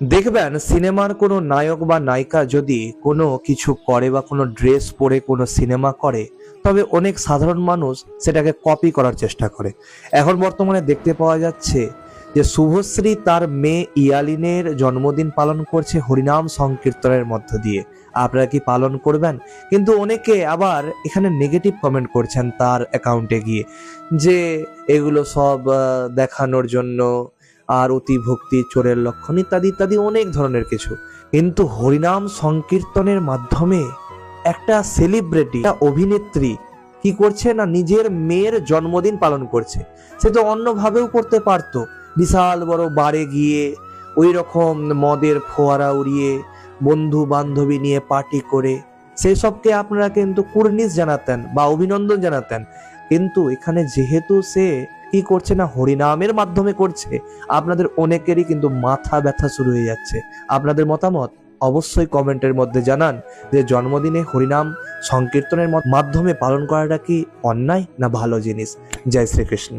দেখবেন, সিনেমার কোনো নায়ক বা নায়িকা যদি কোনো কিছু করে বা কোনো ড্রেস পরে কোনো সিনেমা করে, তবে অনেক সাধারণ মানুষ সেটাকে কপি করার চেষ্টা করে। এখন বর্তমানে দেখতে পাওয়া যাচ্ছে যে শুভশ্রী তার মেয়ে ইয়ালিনের জন্মদিন পালন করছে হরিনাম সংকীর্তনের মধ্য দিয়ে। আপনারা কি পালন করবেন? কিন্তু অনেকে আবার এখানে নেগেটিভ কমেন্ট করছেন তার অ্যাকাউন্টে গিয়ে যে এগুলো সব দেখানোর জন্য আর অতি ভক্তি, চোরের লক্ষণ ইত্যাদি ইত্যাদি অনেক ধরনের কিছু। কিন্তু হরিনাম সংকীর্তনের মাধ্যমে একটা সেলিব্রিটি অভিনেত্রী কি করছে না নিজের মেয়ের জন্মদিন পালন করছে। সে তো অন্যভাবেও করতে পারতো। বিশাল বড় বারে গিয়ে ওই রকম মদের ফোয়ারা উড়িয়ে বন্ধু বান্ধবী নিয়ে পার্টি করে। সেই সবকে আপনারা কিন্তু কুর্নিশ জানাতেন বা অভিনন্দন জানাতেন। কিন্তু এখানে যেহেতু সে কি করছে না হরিনামের মাধ্যমে করছে? আপনাদের অনেকেরই কিন্তু মাথা ব্যথা শুরু হয়ে যাচ্ছে। আপনাদের মতামত অবশ্যই কমেন্টের মধ্যে জানান যে জন্মদিনে হরিনাম সংকীর্তনের মাধ্যমে পালন করাটা কি অন্যায় না ভালো জিনিস? জয় শ্রীকৃষ্ণ।